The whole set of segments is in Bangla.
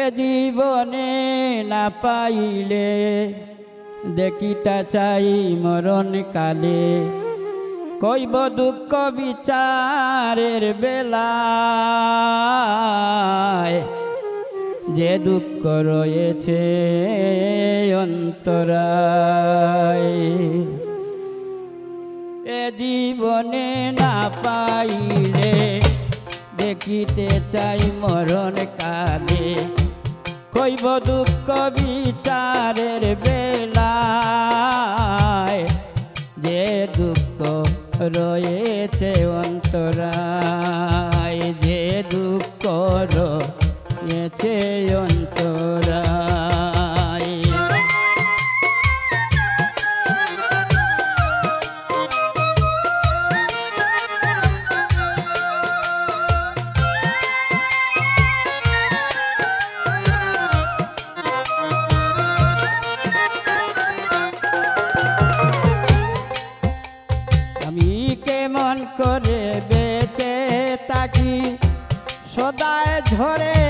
এ জীবনে না পাইলে দেখিতা চাই মরণ কালে কইব দুঃখ বিচারের বেলায়, যে দুঃখ রয়েছে অন্তরায়। এ জীবনে না পাইলে দেখিতে চাই মরণ কালে কইব দুঃখ বিচারের বেলায় ধরে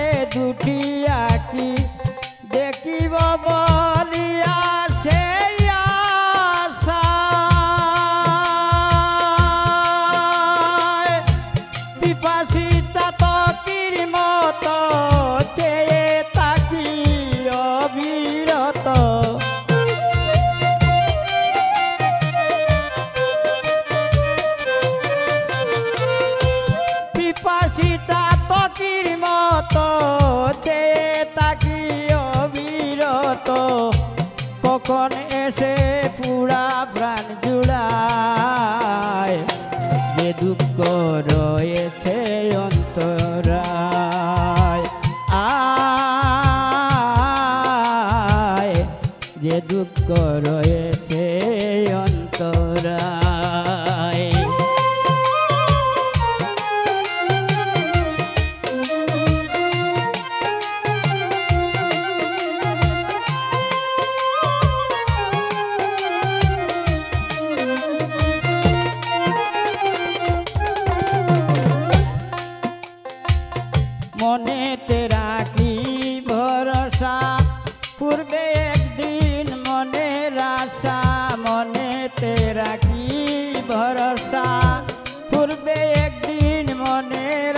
মনে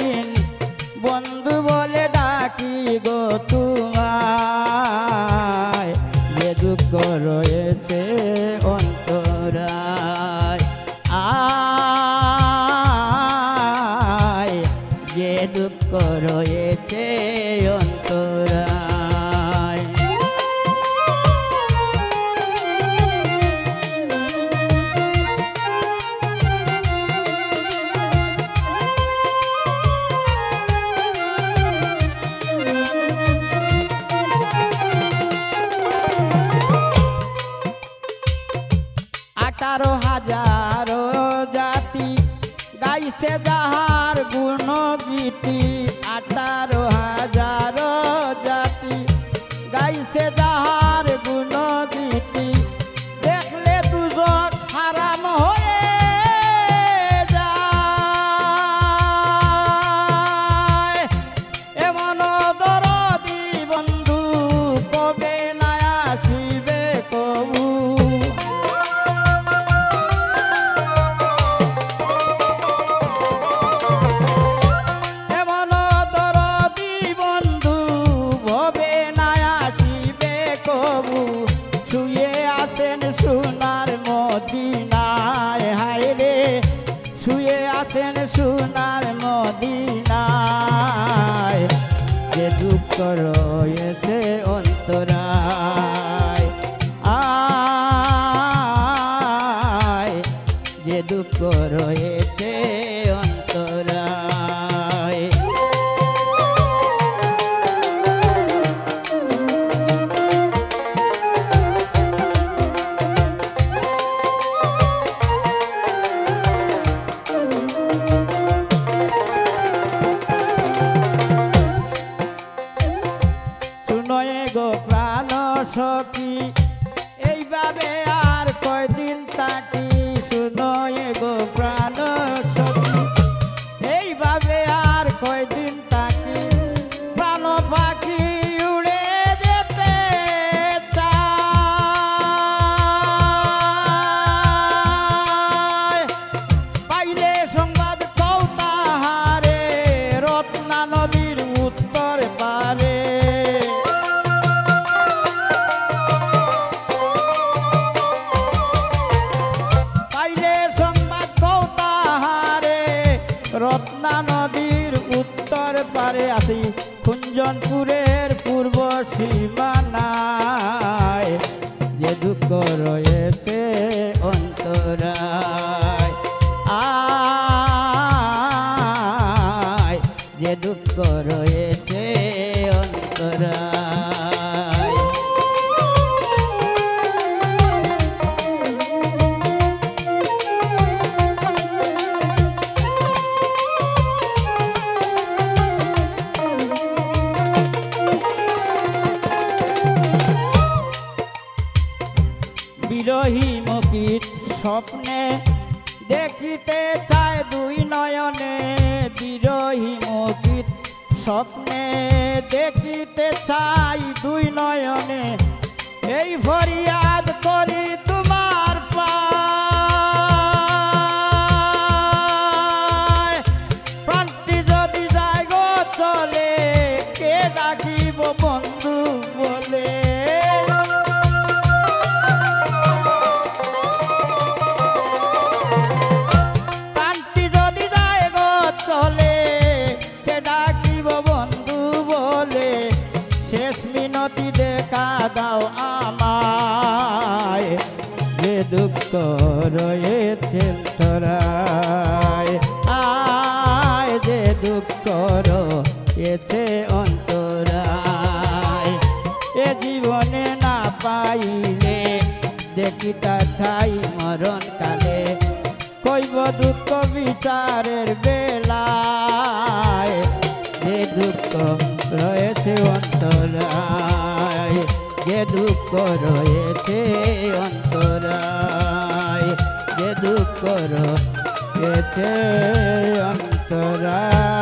হাসরের দিন। বন্ধু বলে ডাকি গো তোমায়। যে দুঃখ রয়েছে অন্তরায়। আয়। যে দুঃখ রয়েছে অন্তরায়। কবু শুয়ে আসেন সোনার মদিনায়। হায় রে শুয়ে আসেন সোনার মদিনায়। যে দুঃখ রয়েছে পারে আসি কুঞ্জনপুরের পূর্ব সীমানায় যে দুঃখ রয়েছে স্বপ্নে দেখিতে চায় দুই নয়নে বিরোহী মুখিত স্বপ্নে দেখিতে চাই দুই নয়নে, এই ফরিয়াদ করি রয়েছে অন্তরায়। এ জীবনে না পাইলে দেখিতা ছাই মরণ কালে কইব দুঃখ বিচারের বেলায়, যে দুঃখ রয়েছে অন্তরায়, যে দুঃখ রয়েছে অন্তরায়, যে দুঃখ রয়েছে অন্তরায়।